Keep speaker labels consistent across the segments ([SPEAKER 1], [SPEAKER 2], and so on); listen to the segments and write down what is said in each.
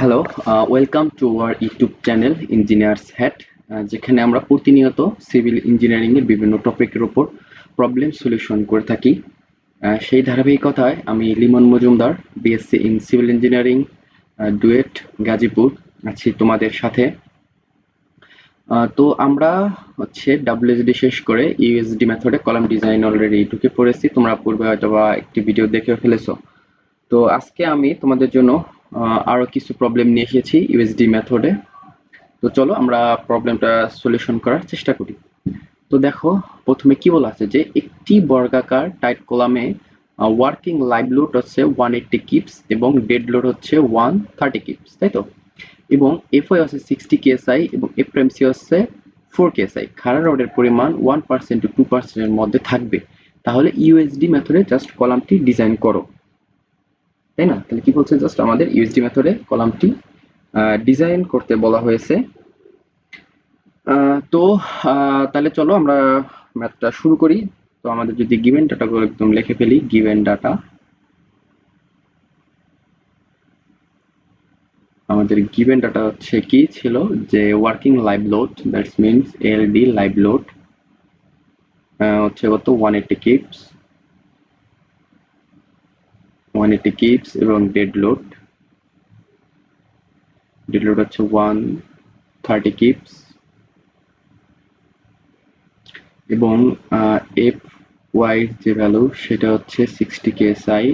[SPEAKER 1] Hello welcome to our YouTube channel engineers hat যেখানে আমরা প্রতিনিয়ত সিভিল ইঞ্জিনিয়ারিং এর বিভিন্ন টপিকের উপর প্রবলেম সলিউশন করে থাকি। সেই ধারাবাহিকতায় আমি Limon Majumder BSc in civil engineering DUET Gazipur, আছি তোমাদের সাথে। তো আমরা হচ্ছে ডাব্লিউএসডি শেষ করে ইউএসডি মেথডে কলাম ডিজাইন অলরেডি ঢুকে পড়েছি। তোমরা পূর্বে হয়তো বা একটি ভিডিও দেখে ফেলেছো। তো আজকে আমি তোমাদের জন্য আহ, আরও কিছু প্রবলেম নিয়ে এসেছি ইউএসডি মেথডে তো চলো আমরা প্রবলেমটা সলিউশন করার চেষ্টা করি। তো দেখো প্রথমে কি বলা আছে যে একটি বর্গাকার টাইট কলামে ওয়ার্কিং লাইভ লোড হচ্ছে ওয়ান এইটটি কিপস এবং ডেড লোড হচ্ছে ওয়ান থার্টি কিপস তাই তো? এবং এফ এফআই হচ্ছে সিক্সটি কেএসআই এবং এফএমসি হচ্ছে ফোর কেএসআই খাড়া রডের পরিমাণ ওয়ান পার্সেন্ট টু টু পার্সেন্টের মধ্যে থাকবে। তাহলে ইউএসডি মেথডে জাস্ট কলামটি ডিজাইন করো। তাই না? তাহলে কি বলছে জাস্ট আমাদের ইউএসডি মেথডে কলামটি ডিজাইন করতে বলা হয়েছে। তো তাহলে চলো আমরা ম্যাথটা শুরু করি। তো আমাদের যদি গিভেন ডাটাগুলো একদম লিখে ফেলি গিভেন ডাটা আমাদের গিভেন ডাটা হচ্ছে কি ছিল? যে working live load that's means LD live load হচ্ছে কত? One eighty kips one eighty kips এবং ডেড লোড ডেড লোড হচ্ছে ওয়ান থার্টি কিপস এবং এফ ওয়াই যে ভ্যালু সেটা হচ্ছে সিক্সটি কেএসআই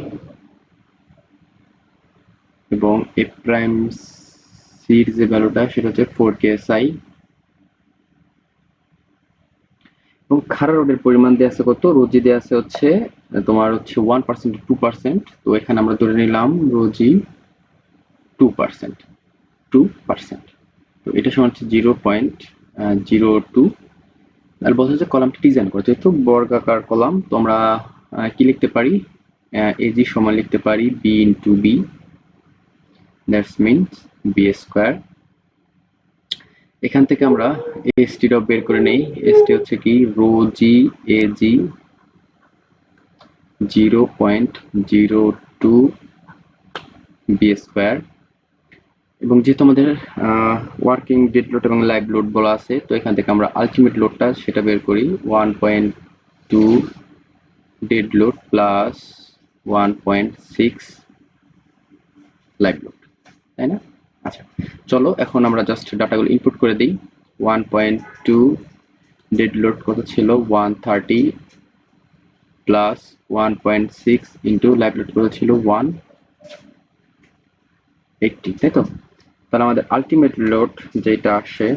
[SPEAKER 1] এবং এফ প্রাইম সির যে ভ্যালুটা সেটা হচ্ছে ফোর কেএসআই এবং খাড়া রোডের পরিমাণ দেওয়া আছে কত? রোজি দেওয়া আছে হচ্ছে, তোমার হচ্ছে ওয়ান পার্সেন্ট টু পার্সেন্ট তো এখানে আমরা ধরে নিলাম rho g two percent two percent তো এটা সমান হচ্ছে জিরো পয়েন্ট জিরো টু আর বলছে যে কলামটি ডিজাইন করো। যেহেতু বর্গাকার কলাম, তো আমরা কি লিখতে পারি? এজি সমান লিখতে পারি B into B that's means B square এখান থেকে আমরা এস টি বের করে নেই। এস টি হচ্ছে কি? Rho G A G zero point zero two B square এবং যেহেতু আমাদের ওয়ার্কিং ডেড লোড এবং লাইভ লোড বলা আছে, তো এখান থেকে আমরা আলটিমেট লোডটা সেটা বের করি। One point two dead load plus one point six live load তাই না? আচ্ছা চলো, এখন আমরা জাস্ট ডাটাগুলো ইনপুট করে দিই। One point two dead load কত ছিল? One thirty plus one point six into live load কত ছিল? ওয়ান এইটটি তাই তো? তাহলে আমাদের আলটিমেট লোড যেটা আসে,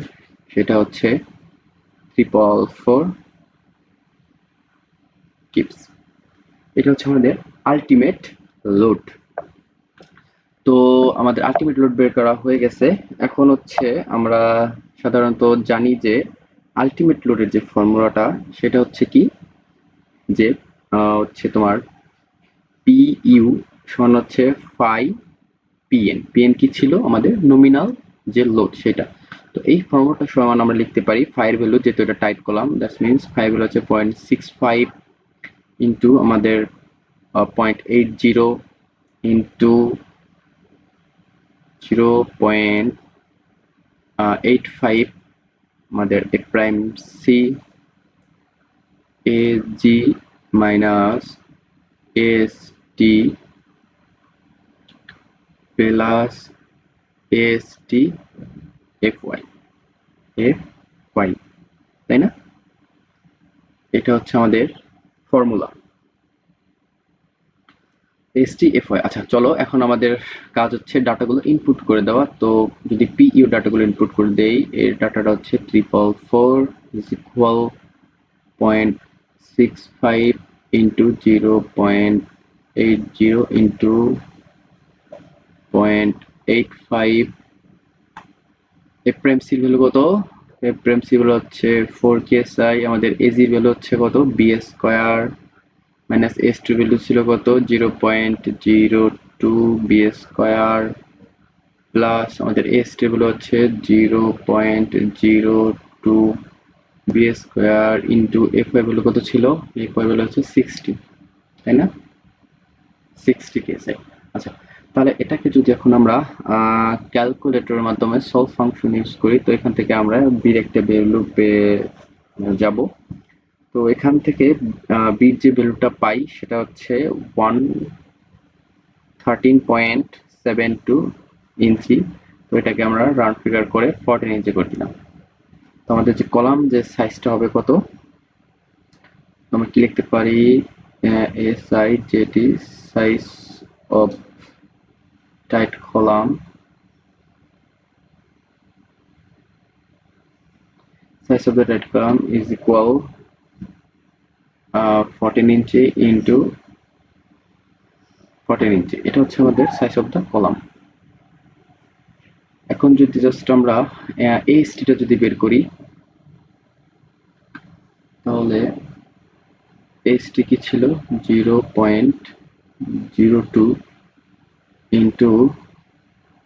[SPEAKER 1] সেটা হচ্ছে ট্রিপল ফোর কিপস এটা হচ্ছে আমাদের আলটিমেট লোড তো আমাদের আলটিমেট লোড বের করা হয়ে গেছে। এখন হচ্ছে আমরা সাধারণত জানি যে আলটিমেট লোডের যে ফর্মুলাটা সেটা হচ্ছে কি? যে হচ্ছে তোমার পি ইউ সমান হচ্ছে ফাই পিএন পিএন কি ছিল? আমাদের নমিনাল যে লোড সেটা। তো এই ফর্মুলাটা সমান আমরা লিখতে পারি ফাইভ ভ্যালু যেহেতু এটা টাইট করলাম দ্যাটস মিনস ফাইভ ভ্যালু হচ্ছে পয়েন্ট সিক্স ফাইভ ইন্টু আমাদের point eight zero into zero point eight five আমাদের A prime C A G minus S T plus S T F Y F Y তাই না? এটা হচ্ছে আমাদের formula S T F Y আচ্ছা চলো, এখন আমাদের কাজ হচ্ছে ডাটাগুলো ইনপুট করে দেওয়া। তো যদি পি ইউ ডাটাগুলো ইনপুট করে দেই, এর ডাটাটা হচ্ছে triple four is equal point six five into zero point eight zero into point eight five এফ্রেমসির value কত এফ্রেমসি ভ্যালু হচ্ছে ফোর কেএসআই আমাদের এজি ভ্যালু হচ্ছে কত? B square minus S two value ছিল কত? Zero point zero two B square plus আমাদের S T value হচ্ছে zero point zero two B square into F Y value কত ছিল? এফ ওয়াই ভ্যালু হচ্ছে sixty তাই না? সিক্সটি কেএসআই আচ্ছা তাহলে এটাকে যদি এখন আমরা ক্যালকুলেটরের মাধ্যমে সলভ ফাংশন ইউজ করি, তো এখান থেকে আমরা বির একটা ভ্যালু পেয়ে, যাব। তো এখান থেকে বির যে ভ্যালুটা পাই, সেটা হচ্ছে one thirteen point seven two inch. তো এটাকে আমরা রাউন্ড ফিগার করে ফোরটিন ইঞ্চি করে দিলাম। তো আমাদের যে কলাম, যে সাইজটা হবে কত? আমরা কি লিখতে পারি? এস আই যেটি size of tight column. Size of the tight column is equal 14 inch into 14 inch. এটা হচ্ছে আমাদের সাইজ অফ দ্য কলাম এখন যদি জাস্ট আমরা এএসটিটা যদি বের করি, তাহলে এসটি কি ছিল zero point zero two into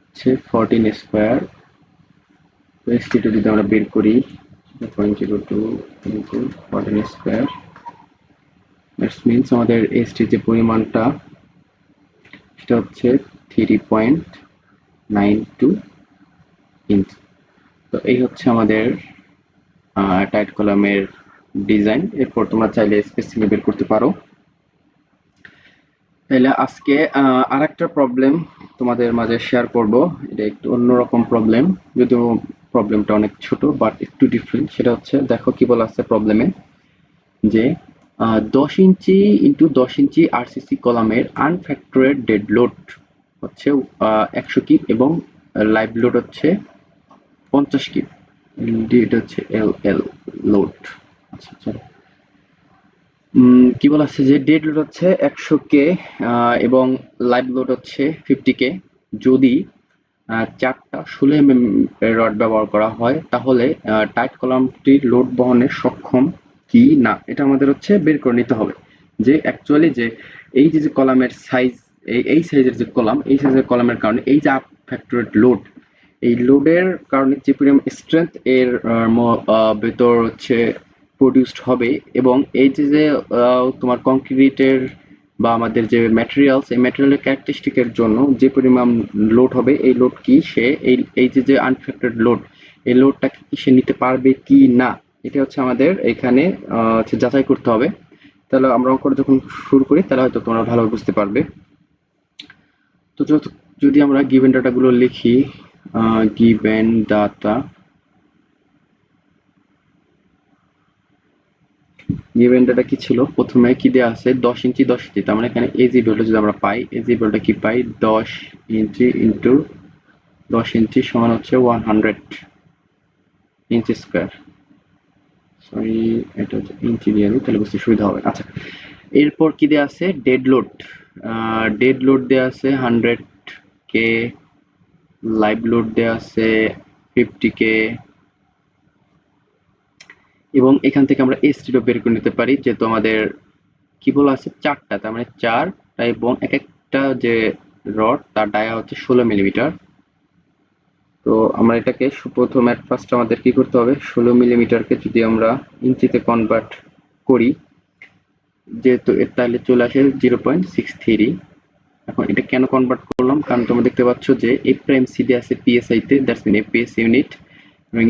[SPEAKER 1] হচ্ছে ফোরটিন স্কোয়ার যদি আমরা বের করি point zero two into fourteen square that's means আমাদের এসটির যে পরিমাণটা, সেটা হচ্ছে three point nine two inch তো এই হচ্ছে আমাদের টাইট কলামের ডিজাইন এরপর তোমরা চাইলে স্পেসিফিক বের করতে পারো। তাহলে আজকে আর একটা প্রবলেম তোমাদের মাঝে শেয়ার করব। এটা একটু অন্যরকম প্রবলেম যদিও প্রবলেমটা অনেক ছোট বাট একটু ডিফারেন্ট সেটা হচ্ছে, দেখো কি বলা আছে প্রবলেমে যে দশ ইঞ্চি ইন্টু দশ ইঞ্চি আরসিসি কলামের আনফ্যাক্টরেড ডেড লোড হচ্ছে একশো কিপ এবং লাইভ লোড হচ্ছে পঞ্চাশ কিপ। এটা হচ্ছে এল এল লোড আচ্ছা চলো কি বলা আছে যে ডেড লোড হচ্ছে একশো কে এবং লাইভ লোড হচ্ছে ফিফটি কে যদি চারটা ষোলো এম এম রড ব্যবহার করা হয়, তাহলে টাইট কলামটির লোড বহনে সক্ষম কি? না, এটা আমাদের হচ্ছে বের করে নিতে হবে। যে অ্যাকচুয়ালি যে এই যে যে কলামের সাইজ এই এই সাইজের যে কলাম, এই সাইজের কলামের কারণে এই যে আপ ফ্যাক্টরেড লোড এই লোডের কারণে যে পরিমাণ স্ট্রেংথ এর ভেতর হচ্ছে প্রডিউসড হবে এবং এই যে যে তোমার কংক্রিটের বা আমাদের যে ম্যাটেরিয়ালস এই ম্যাটেরিয়ালের ক্যারেক্টারিস্টিকের জন্য যে পরিমাণ লোড হবে, এই লোড কি? সে এই এই যে যে আনফ্যাক্টরেড লোড এই লোডটাকে কি সে নিতে পারবে কি না? এটা হচ্ছে আমাদের এখানে হচ্ছে যাচাই করতে হবে। তাহলে আমরা অঙ্কটা যখন শুরু করি, তাহলে হয়তো তোমরা ভালোভাবে বুঝতে পারবে। তো যদি আমরা গিভেন ডাটাগুলো লিখি গিভেন ডাটা গিভেন ডাটা কি ছিল? প্রথমে কি দেওয়া আছে? দশ ইঞ্চি দশ ইঞ্চি। তার মানে এখানে এজি ভ্যালু যদি আমরা পাই এজি ভ্যালুটা কি পাই? দশ ইঞ্চি ইন্টু দশ ইঞ্চি সমান হচ্ছে one hundred inch square sorry এটা হচ্ছে ইঞ্চি দিয়ে তাহলে বুঝতে সুবিধা হবে। আচ্ছা এরপর কি দেওয়া আছে? ডেড লোড ডেড লোড দেওয়া আছে হান্ড্রেড কে লাইভ লোড দেওয়া আছে ফিফটি কে এবং এখান থেকে আমরা এসটিও বের করে নিতে পারি, যেহেতু আমাদের কি বলা আছে চারটা, তার মানে চার এবং এক একটা যে রড তার ডায়া হচ্ছে ষোলো মিলিমিটার তো আমরা এটাকে প্রথম অ্যাট ফার্স্ট আমাদের কি করতে হবে? ষোলো মিলিমিটারকে যদি আমরা ইঞ্চিতে কনভার্ট করি, যেহেতু এর তাহলে চলে আসে জিরো পয়েন্ট সিক্স থ্রি এখন এটা কেন কনভার্ট করলাম? কারণ তোমরা দেখতে পাচ্ছ যে এ প্রাইম সিডি আছে পিএসআইতে দ্যাটস মিন এপিএস ইউনিট এবং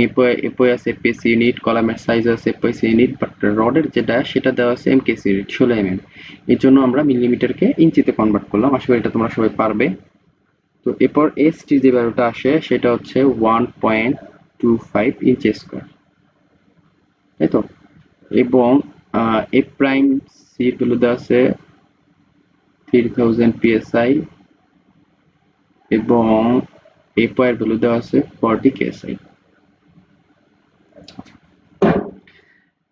[SPEAKER 1] এপোয় আছে এপিএস ইউনিট কলামের সাইজ আছে এপিএস ইউনিট বাট রডের যেটা, সেটা দেওয়া আছে এমকেসি ইউনিট ষোলো এম এম এর জন্য আমরা মিলিমিটারকে ইঞ্চিতে কনভার্ট করলাম। আসলে এটা তোমরা সবাই পারবে। তো এরপর টি যে ভ্যালুটা আসে, সেটা হচ্ছে one point two five inch square তাই তো? এবং এ প্রাইম সি ভ্যালু আছে থ্রি থাউজেন্ড পিএসআই এবং এ পয়ের ভ্যালু দেওয়া আছে ফর্টি কেএসআই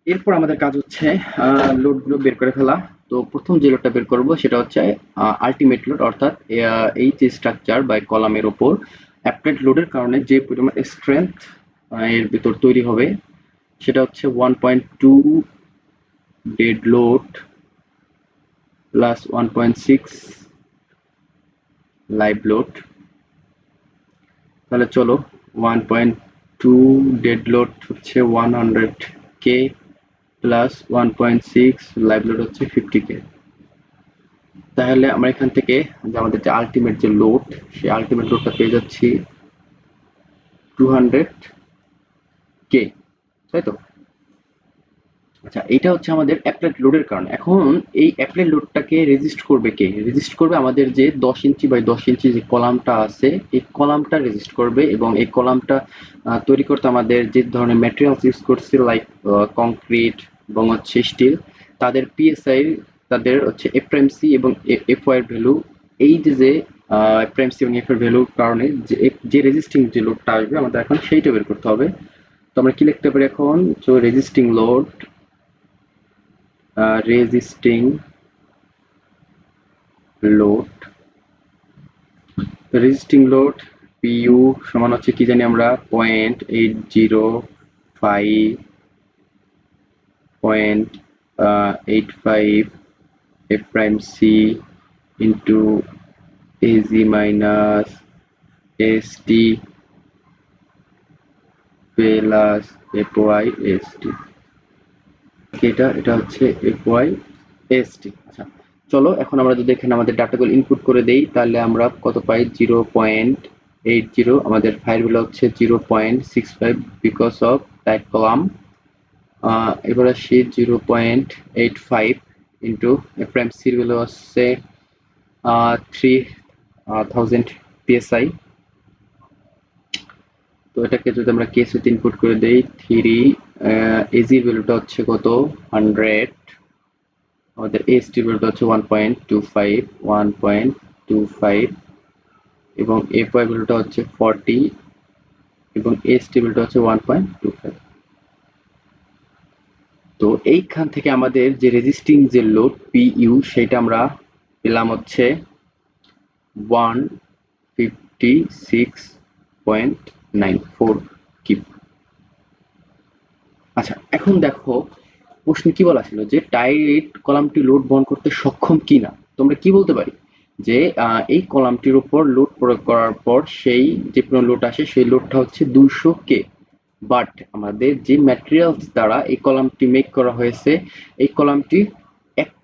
[SPEAKER 1] এরপর আমাদের কাজ হচ্ছে লোডগুলো বের করে ফেলা। তো প্রথম যে লোডটা বের করব সেটা হচ্ছে আলটিমেট লোড অর্থাৎ এই যে স্ট্রাকচার বা কলামের ওপর অ্যাপ্লাইড লোডের কারণে যে পরিমাণ স্ট্রেংথ এর ভিতর তৈরি হবে, সেটা হচ্ছে one point two dead load plus one point six live load তাহলে চলো one point two dead load হচ্ছে one hundred K plus one point six live load হচ্ছে ফিফটি কে তাহলে আমরা এখান থেকে যে আমাদের যে আলটিমেট যে লোড সেই আলটিমেট লোডটা পেয়ে যাচ্ছি টু হান্ড্রেড কে তাই তো? আচ্ছা এটা হচ্ছে আমাদের অ্যাপ্লাইড লোডের কারণ। এখন এই অ্যাপ্লাইড লোডটাকে রেজিস্ট করবে কে? রেজিস্ট করবে আমাদের যে দশ ইঞ্চি বাই দশ ইঞ্চি যে কলামটা আছে, এই কলামটা রেজিস্ট করবে এবং এই কলামটা তৈরি করতে আমাদের যে ধরনের ম্যাটেরিয়ালস ইউজ করছে লাইক কংক্রিট এবং হচ্ছে স্টিল তাদের পিএসআই তাদের হচ্ছে এফএমসি এবং এফ এফওয়াই ভ্যালু এই যে যে এফএমসি এবং এফ এর ভ্যালুর কারণে যে যে রেজিস্টিং যে লোডটা আসবে, আমাদের এখন সেইটা বের করতে হবে। তো আমরা কি লিখতে পারি এখন? তো resisting load resisting load resisting load PU সমান হচ্ছে কি জানি আমরা? Point eight zero five point eight five F prime C into AG minus S T plus F Y S T এটা এটা হচ্ছে ওয়াই এস টি আচ্ছা চলো, এখন আমরা যদি এখানে আমাদের ডাটাগুলো ইনপুট করে দেই, তাহলে আমরা কত পাই? জিরো পয়েন্ট এইট জিরো আমাদের ফাইলগুলো হচ্ছে zero point six five because of type column এবার আসি zero point eight five into prime সিরগুলো হচ্ছে থ্রি থাউজেন্ড পিএসআই তো এটাকে যদি আমরা কেস ইনপুট করে দেই থ্রি এজির ভ্যালুটা হচ্ছে কত? হান্ড্রেড আমাদের এস টি ভ্যালুটা হচ্ছে one point two five one point two five এবং এফ ওয়াই ভ্যালুটা হচ্ছে ফর্টি এবং এস টি ভ্যালুটা হচ্ছে ওয়ান পয়েন্ট টু ফাইভ তো এইখান থেকে আমাদের যে রেজিস্টিং যে লোড পি ইউ সেটা আমরা পেলাম হচ্ছে one fifty six point nine four kip আচ্ছা এখন দেখো কি বলা ছিল যে টাইট কলামটি লোড করতে সক্ষম কিনা? তোমরা কি বলতে পারি? যে এই কলামটির উপর লোড প্রয়োগ করার পর সেই যে লোড আসে, সেই লোডটা হচ্ছে দুইশো কে বাট আমাদের যে ম্যাটেরিয়ালস দ্বারা এই কলামটি মেক করা হয়েছে, এই কলামটি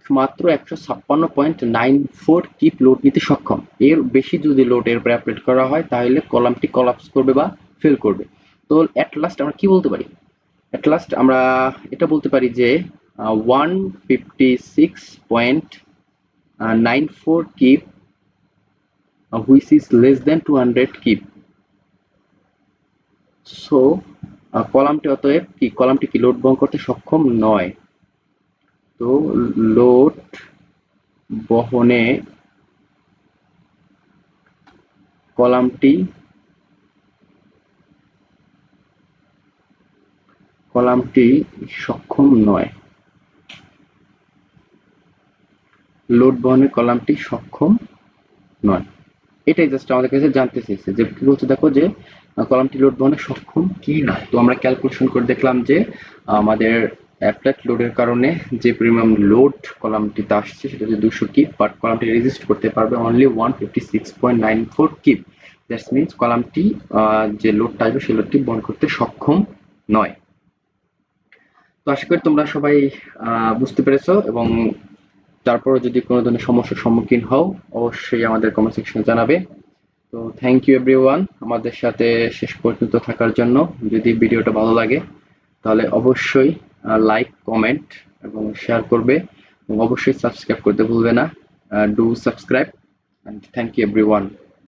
[SPEAKER 1] একমাত্র একশো ছাপ্পান্ন point nine four kip load নিতে সক্ষম। এর বেশি যদি লোড এর উপরে করা হয়, তাহলে কলামটি কলাপস করবে বা ফেল করবে। তো অ্যাট লাস্ট আমরা কি বলতে পারি? অ্যাট লাস্ট আমরা এটা বলতে পারি যে one fifty six point nine four kip which is less than two hundred kip so কলামটি অতএব কি, কলামটি কি লোড বহন করতে সক্ষম নয়। তো লোড বহনে কলামটি কলামটি সক্ষম নয়। লোড বহনের কলামটি সক্ষম নয়। এটাই জাস্ট আমাদের কাছে জানতে চেয়েছে যে কি বলছে দেখো যে কলামটি লোড বহনে সক্ষম কি না? তো আমরা ক্যালকুলেশন করে দেখলাম যে আমাদের অ্যাপ্লাইড লোডের কারণে যে পরিমাণ লোড কলামটিতে আসছে, সেটা হচ্ছে দুশো কিপ বাট কলামটি রেজিস্ট করতে পারবে only one fifty six point nine four kip that's means কলামটি যে লোডটা আসবে, সেই লোডটি বহন করতে সক্ষম নয়। তো আশা করি তোমরা সবাই বুঝতে পেরেছ এবং তারপরে যদি কোনো ধরনের সমস্যার সম্মুখীন হও, অবশ্যই আমাদের কমেন্ট সেকশনে জানাবে। তো থ্যাংক ইউ এভরিওয়ান আমাদের সাথে শেষ পর্যন্ত থাকার জন্য। যদি ভিডিওটা ভালো লাগে, তাহলে অবশ্যই লাইক কমেন্ট এবং শেয়ার করবে এবং অবশ্যই সাবস্ক্রাইব করতে ভুলবে না। Do subscribe and thank you everyone